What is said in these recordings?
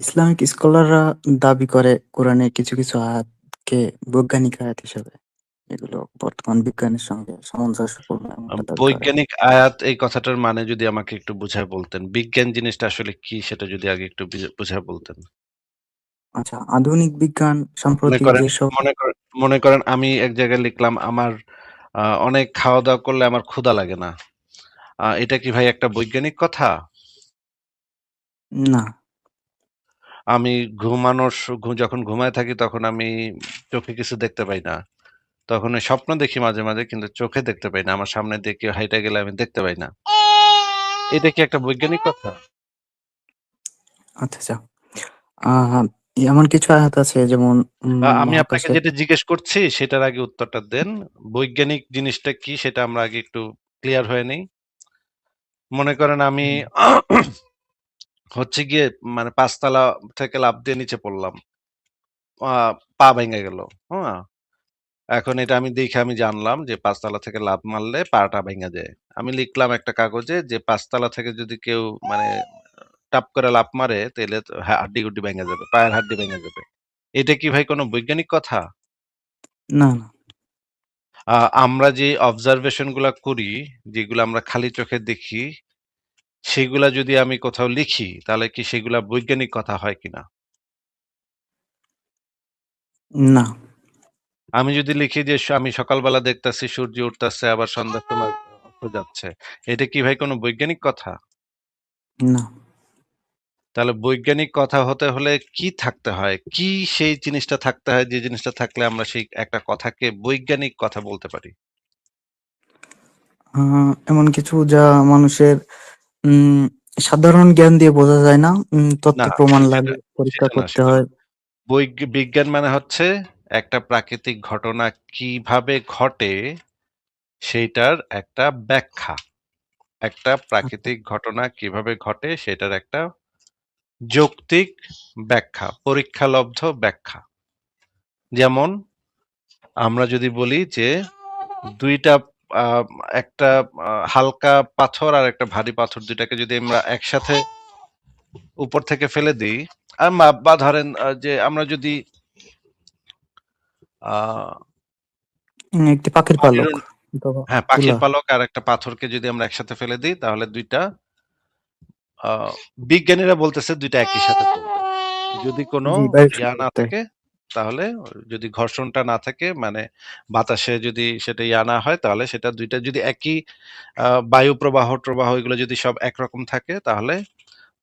Islamic স্কলাররা দাবি করে কোরআনে কিছু, কিছু আয়াতকে বৈজ্ঞানিক আয়াত হিসেবে। এগুলো বর্তমান বিজ্ঞানের সঙ্গে সামঞ্জস্যপূর্ণ। বৈজ্ঞানিক আয়াত এই কথাটার মানে যদি আমাকে একটু বুঝায় বলতেন। বিজ্ঞান জিনিসটা আসলে কি সেটা যদি আগে একটু বুঝায় বলতেন। আচ্ছা, আধুনিক বিজ্ঞান সাম্প্রতিক যেসব মনে করেন মনে করেন আমি এক জায়গায় লিখলাম আমার অনেক খাওয়া-দাওয়া করলে আমার ক্ষুধা লাগে না। এটা কি ভাই একটা বৈজ্ঞানিক কথা? না। আমি ঘুমানোর স যখন ঘুমায় থাকি তখন আমি চোখে কিছু দেখতে পাই না। তখন ওই স্বপ্ন দেখি মাঝে, মাঝে কিন্তু চোখে দেখতে পাই না। আমার সামনে দিয়ে কেউ হাইটা গেলে আমি দেখতে পাই না। এটা কি একটা বৈজ্ঞানিক কথা? আচ্ছা, আচ্ছা। আ এমন কিছু আয়াত আছে যেমন উম আমি আপনাকে মহাকাশে যেটা জিজ্ঞেস করছি সেটার আগে উত্তরটা দেন। বৈজ্ঞানিক জিনিসটা কি সেটা আমরা আগে একটু ক্লিয়ার হয়ে নেই। মনে করেন আমি হুম। হচ্ছে গিয়ে মানে পাঁচতলা থেকে লাফ দিয়ে নিচে পড়লাম। আ পা ভেঙে গেল। হ্যাঁ? এখন এটা আমি দেখে আমি জানলাম যে পাঁচতলা থেকে লাফ মারলে পাটা ভেঙে যায়। আমি লিখলাম একটা কাগজে যে পাঁচতলা থেকে যদি কেউ মানে টাপ করে লাফ মারে তাহলে তো হা হাড্ডি-গুড্ডি ভেঙে যাবে। পায়ের হাড্ডি ভেঙে যাবে। এটা কি ভাই কোন বৈজ্ঞানিক কথা? না, না। আ আমরা যে অবজারভেশনগুলা করি, যেগুলো আমরা খালি চোখে দেখি, সেগুলা যদি আমি কোথাও লিখি, তাহলে কি সেগুলা বৈজ্ঞানিক কথা হয় কিনা? না। আমি যদি লিখি যে স আমি সকালবেলা দেখতাছি সূর্য উঠতাছে আবার সন্ধ্যার সময় অস্ত যাচ্ছে। এটা কি ভাই কোন বৈজ্ঞানিক কথা? না। তাহলে বৈজ্ঞানিক কথা হতে হলে কি থাকতে হয়? কি সেই জিনিসটা থাকতে হয় যে জিনিসটা থাকলে আমরা সেই একটা কথাকে বৈজ্ঞানিক কথা বলতে পারি? আ এমন কিছু যা মানুষের সাধারণ জ্ঞান দিয়ে বোঝা যায় না। তথ্য প্রমাণ লাগে, পরীক্ষা করতে হয়। বিজ্ঞান মানে হচ্ছে একটা প্রাকৃতিক ঘটনা কীভাবে ঘটে সেইটার একটা ব্যাখ্যা। একটা আচ্ছা। প্রাকৃতিক ঘটনা কীভাবে ঘটে সেটার একটা যৌক্তিক ব্যাখ্যা, পরীক্ষালব্ধ ব্যাখ্যা। যেমন আমরা যদি বলি যে ২ টা আ একটা আ হালকা পাথর আর একটা ভারী পাথর ২ টাকে যদি আমরা একসাথে উপর থেকে ফেলে দিই আ মা বা ধরেন আ যে আমরা যদি আ উম একটি পাখির পালক অথবা হ্যাঁ, পাখির তুলা। পালক আর একটা পাথরকে যদি আমরা একসাথে ফেলে দেই তাহলে ২ টা আ বিজ্ঞানীরা বলতেছে ২ টা একই সাথে পড়বে। যদি কোনো জি, ইয়া না থাকে তাহলে যদি ঘর্ষণটা না থাকে মানে বাতাসে যদি সেটা ইয়া না হয় তাহলে সেটা দুইটা যদি একই বায়ু প্রবাহ-টবাহ এগুলো যদি সব একরকম থাকে তাহলে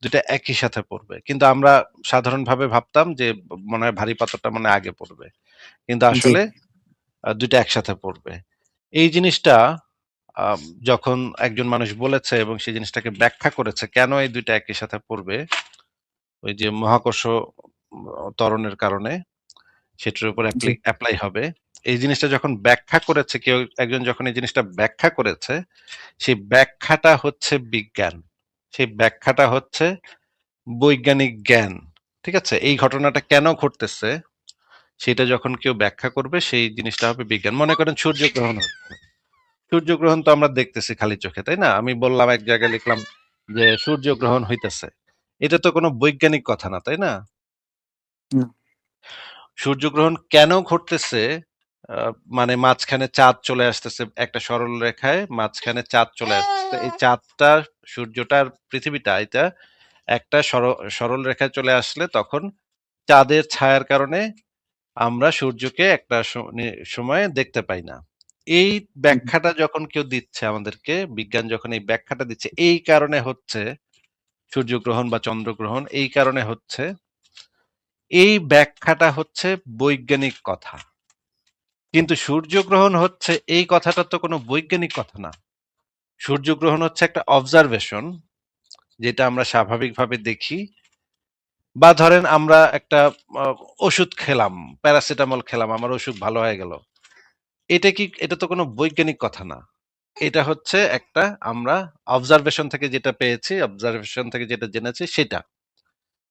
দুইটা একই সাথে পড়বে। কিন্তু আমরা সাধারণভাবে ভাবতাম যে মনে হয় ভারী পাথরটা মনে আগে পড়বে। কিন্তু আসলে দুইটা একসাথে পড়বে। এই জিনিসটা যখন একজন মানুষ বলেছে এবং সেই জিনিসটাকে ব্যাখ্যা করেছে কেন এই দুইটা একই সাথে পড়বে, ওই যে মহাকর্ষ ত্বরণের কারণে সেটার উপর অ্যাপ্লাই হবে। এই জিনিসটা যখন ব্যাখ্যা করেছে কেউ একজন যখন এই জিনিসটা ব্যাখ্যা করেছে, সেই ব্যাখ্যাটা হচ্ছে বিজ্ঞান। সেই ব্যাখ্যাটা হচ্ছে বৈজ্ঞানিক জ্ঞান। ঠিক আছে? এই ঘটনাটা কেন ঘটতেছে, সেটা যখন কেউ ব্যাখ্যা করবে সেই জিনিসটা হবে বিজ্ঞান। মনে করেন সূর্যগ্রহণ। সূর্যগ্রহণ তো আমরা দেখতেছি খালি চোখে, তাই না? আমি বললাম এক জায়গায় লিখলাম যে সূর্যগ্রহণ হইতেছে। এটা তো কোনো বৈজ্ঞানিক কথা না, তাই না? সূর্যগ্রহণ কেন ঘটতেছে? মানে মাঝখানে চাঁদ চলে আসতেছে একটা সরল রেখায় মাঝখানে চাঁদ চলে আসতেছে। এই চাঁদটা, সূর্যটা আর পৃথিবীটা এটা একটা সর সরল রেখায় চলে আসলে তখন চাঁদের ছায়ার কারণে আমরা সূর্যকে একটা সময়ে দেখতে পাই না। এই ব্যাখ্যাটা যখন কেউ দিচ্ছে আমাদেরকে, বিজ্ঞান যখন এই ব্যাখ্যাটা দিচ্ছে, এই কারণে হচ্ছে সূর্যগ্রহণ বা চন্দ্রগ্রহণ এই কারণে হচ্ছে এই ব্যাখ্যাটা হচ্ছে বৈজ্ঞানিক কথা। কিন্তু সূর্যগ্রহণ হচ্ছে এই কথাটা তো কোনো বৈজ্ঞানিক কথা না। সূর্যগ্রহণ হচ্ছে একটা অবজারভেশন যেটা আমরা স্বাভাবিকভাবে দেখি। বা ধরেন আমরা একটা ওষুধ খেলাম, প্যারাসিটামল খেলাম, আমার অসুখ ভালো হয়ে গেল। এটা কি এটা তো কোনো বৈজ্ঞানিক কথা না। এটা হচ্ছে একটা আমরা অবজারভেশন থেকে যেটা পেয়েছি, অবজারভেশন থেকে যেটা জেনেছি সেটা।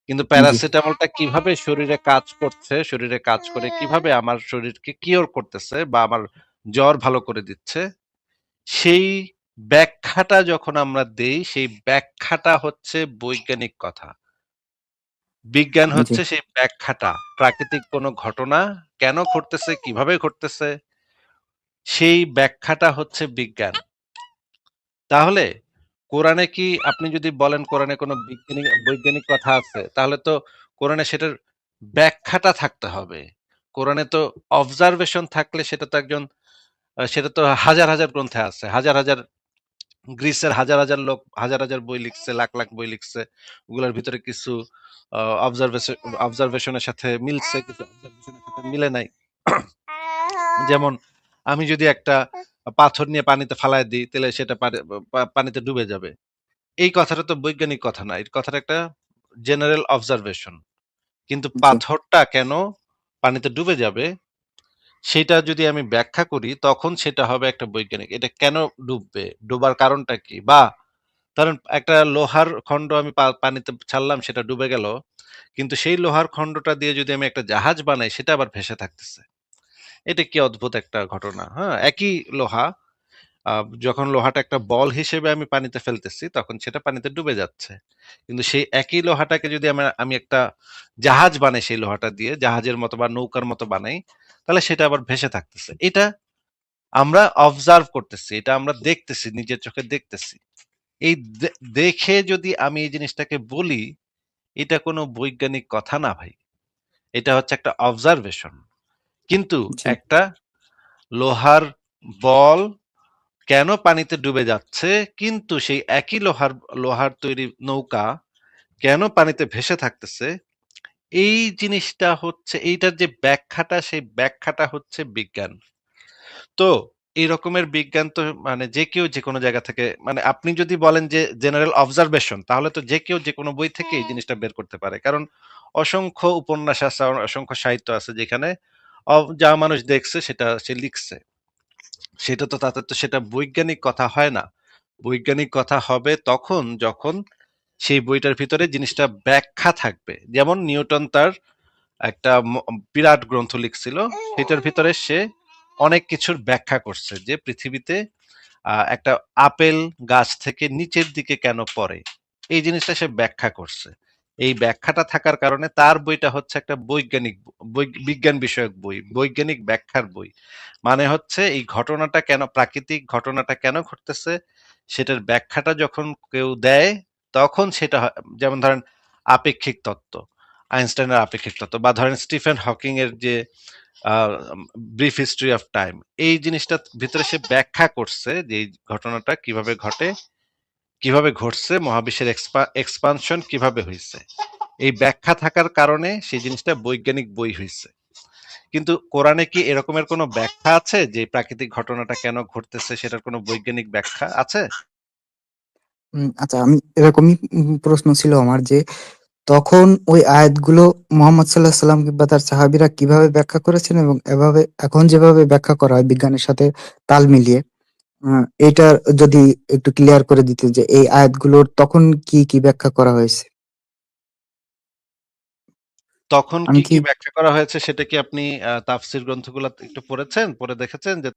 কিন্তু প্যারাসিটামলটা কীভাবে শরীরে কাজ করছে, শরীরে কাজ করে কীভাবে আমার শরীরকে কিওর করতেছে বা আমার জ্বর ভালো করে দিচ্ছে, সেই ব্যাখ্যাটা যখন আমরা দেই, সেই ব্যাখ্যাটা হচ্ছে বৈজ্ঞানিক কথা। বিজ্ঞান হচ্ছে সেই ব্যাখ্যাটা। প্রাকৃতিক কোনো ঘটনা কেন ঘটতেছে, কীভাবে ঘটতেছে সেই ব্যাখ্যাটা হচ্ছে বিজ্ঞান। তাহলে কোরআনে কি আপনি যদি বলেন কোরআনে কোনো বিজ্ঞানিক বৈজ্ঞানিক কথা আছে, তাহলে তো কোরআনে সেটার ব্যাখ্যাটা থাকতে হবে। কোরআনে তো অবজারভেশন থাকলে সেটা তো একজন সেটা তো হাজার, হাজার গ্রন্থে আছে। হাজার, হাজার গ্রিসের হাজার, হাজার লোক হাজার, হাজার বই লিখছে, লাখ, লাখ বই লিখছে। ওগুলোর ভিতরে কিছু অবজারভেশন অবজারভেশন এর সাথে মিলছে, কিছু অবজারভেশন এর সাথে মিলে নাই। যেমন আমি যদি একটা পাথর নিয়ে পানিতে ফালায় দিই, তাহলে সেটা পানিতে ডুবে যাবে। এই কথাটা তো বৈজ্ঞানিক কথা না। এই কথাটা একটা জেনারেল অবজারভেশন। কিন্তু পাথরটা কেন পানিতে ডুবে যাবে, সেটা যদি আমি ব্যাখ্যা করি, তখন সেটা হবে একটা বৈজ্ঞানিক। এটা কেন ডুববে? ডোবার কারণটা কি? বা ধরেন একটা লোহার খন্ড আমি পানিতে ছাড়লাম, সেটা ডুবে গেল। কিন্তু সেই লোহার খন্ডটা দিয়ে যদি আমি একটা জাহাজ বানাই, সেটা আবার ভেসে থাকতেছে। এটা কি অদ্ভুত একটা ঘটনা, হ্যাঁ? একই লোহা, যখন লোহাটা একটা বল হিসেবে আমি পানিতে ফেলতেছি, তখন সেটা পানিতে ডুবে যাচ্ছে। কিন্তু সেই একই লোহাটাকে যদি আমা আমি একটা জাহাজ বানাই সেই লোহাটা দিয়ে, জাহাজের মতো বা নৌকার মতো বানাই, তাহলে সেটা আবার ভেসে থাকতেছে। এটা আমরা অবজার্ভ করতেছি। এটা আমরা দেখতেছি, নিজের চোখে দেখতেছি। এই দেখে যদি আমি এই জিনিসটাকে বলি, এটা কোনো বৈজ্ঞানিক কথা না ভাই। এটা হচ্ছে একটা অবজারভেশন। কিন্তু একটা লোহার বল কেন পানিতে ডুবে যাচ্ছে, কিন্তু সেই একই লোহার লোহার তৈরি নৌকা কেন পানিতে ভেসে থাকতেছে, এই জিনিসটা হচ্ছে এইটার যে ব্যাখ্যাটা, সেই ব্যাখ্যাটা হচ্ছে বিজ্ঞান। তো এই রকমের বিজ্ঞান তো মানে যে কেউ যেকোনো জায়গা থেকে মানে আপনি যদি বলেন যে জেনারেল অবজারভেশন, তাহলে তো যে কেউ যেকোনো বই থেকে এই জিনিসটা বের করতে পারে। কারণ অসংখ্য উপন্যাস আছে, অসংখ্য সাহিত্য আছে যেখানে যা মানুষ দেখছে সেটা সে লিখছে। সেটা তো তাদের তো সেটা বৈজ্ঞানিক কথা হয় না। বৈজ্ঞানিক কথা হবে তখন যখন সেই বইটার ভিতরে জিনিসটা ব্যাখ্যা থাকবে। যেমন নিউটন তার একটা বিরাট গ্রন্থ লিখছিল। সেটার ভিতরে সে অনেক কিছুর ব্যাখ্যা করছে যে পৃথিবীতে একটা আপেল গাছ থেকে নিচের দিকে কেন পড়ে? এই জিনিসটা সে ব্যাখ্যা করছে। এই ব্যাখ্যাটা থাকার কারণে তার বইটা হচ্ছে একটা বৈজ্ঞানিক বিজ্ঞান বিষয়ক বই, বৈজ্ঞানিক ব্যাখ্যার বই। মানে হচ্ছে এই ঘটনাটা কেন প্রাকৃতিক ঘটনাটা কেন ঘটতেছে, সেটার ব্যাখ্যাটা যখন কেউ দেয়, তখন সেটা যেমন ধরেন আপেক্ষিক তত্ত্ব, আইনস্টাইনের আপেক্ষিক তত্ত্ব বা ধরেন স্টিফেন হকিং এর যে ব্রিফ হিস্টরি অফ টাইম এই জিনিসটার ভিতরে সে ব্যাখ্যা করছে যে ঘটনাটা কীভাবে ঘটে, কীভাবে ঘটছে, মহাবিশ্বের এক্সপা এক্সপানশন কীভাবে হয়েছে এই ব্যাখ্যা থাকার কারণে সেই জিনিসটা বৈজ্ঞানিক বই হয়েছে কিন্তু কোরআনে কি এরকমের কোনো ব্যাখ্যা আছে যে প্রাকৃতিক ঘটনাটা কেন ঘটতেছে সেটার কোনো বৈজ্ঞানিক ব্যাখ্যা আছে? আচ্ছা আমি এরকমই প্রশ্ন ছিল আমার যে, তখন ওই আয়াতগুলো মোহাম্মদ সাল্লাল্লাহু সাল্লাম কিংবা তার সাহাবীরা কীভাবে ব্যাখ্যা করেছেন এবং এভাবে এখন যেভাবে ব্যাখ্যা করা হয় বিজ্ঞানের সাথে তাল মিলিয়ে, আ এটার যদি একটু ক্লিয়ার করে দিতে যে এই আয়াতগুলোর তখন কি, কি ব্যাখ্যা করা হয়েছে? তখন কি, কি ব্যাখ্যা করা হয়েছে সেটা কি আপনি তাফসির গ্রন্থগুলা একটু পড়েছেন? পড়ে দেখেছেন যে